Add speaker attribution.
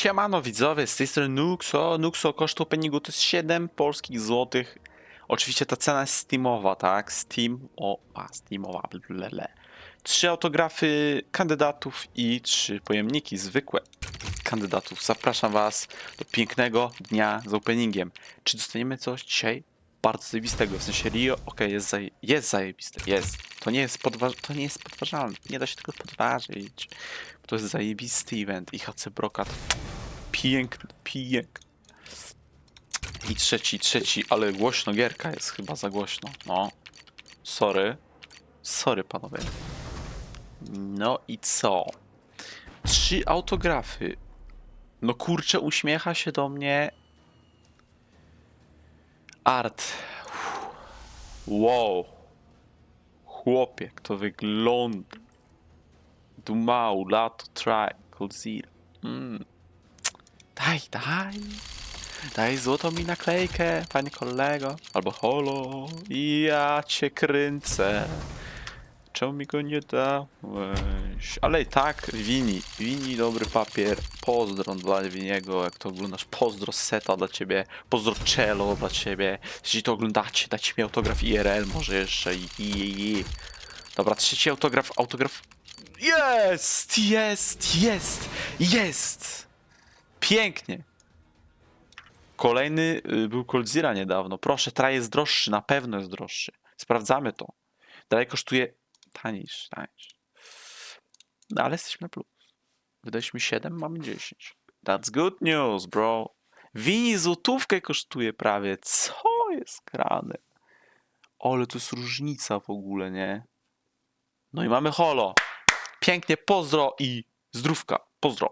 Speaker 1: Siemano widzowie, z tej strony Nuxo. Nuxo koszt openingu to jest 7 polskich złotych. Oczywiście ta cena jest steamowa, tak? Steam, o, a, steamowa, blele. Trzy autografy kandydatów i trzy pojemniki zwykłe kandydatów. Zapraszam was do pięknego dnia z openingiem. Czy dostaniemy coś dzisiaj? Bardzo zajebistego, w sensie Rio, okej, jest, zaje jest zajebiste, jest. To nie jest, to nie jest podważalne, nie da się tego podważyć. To jest zajebisty event i HC Brokat. Piękny, piękny. I trzeci, trzeci, ale głośno gierka jest chyba za głośno. No. Sorry. Sorry panowie. No i co? Trzy autografy. No kurczę, uśmiecha się do mnie. Art. Wow. Chłopie, to wygląda. Dumał, Lato, Try, Coldzira. Mm. Daj, daj. Daj złotą mi naklejkę, panie kolego. Albo holo. Ja cię kręcę. Czemu mi go nie dałeś? Ale i tak, Wini. Wini, dobry papier. Pozdro dla Winiego, jak to oglądasz. Pozdro seta dla ciebie. Pozdro cello dla ciebie. Jeśli to oglądacie, dajcie mi autograf IRL może jeszcze. I, i, i. Dobra, trzeci autograf, autograf. Jest! Jest! Jest! Jest! Pięknie. Kolejny y, był Coldzira niedawno. Proszę, Traj jest droższy, na pewno jest droższy. Sprawdzamy to. Dalej kosztuje tańsz, tańsz. No ale jesteśmy plus. Wydaliśmy 7, mamy 10. That's good news, bro. Wini złotówkę kosztuje prawie. Co jest grane? Ale to jest różnica w ogóle, nie? No i mamy holo. Pięknie, pozdro i zdrówka. Pozdro.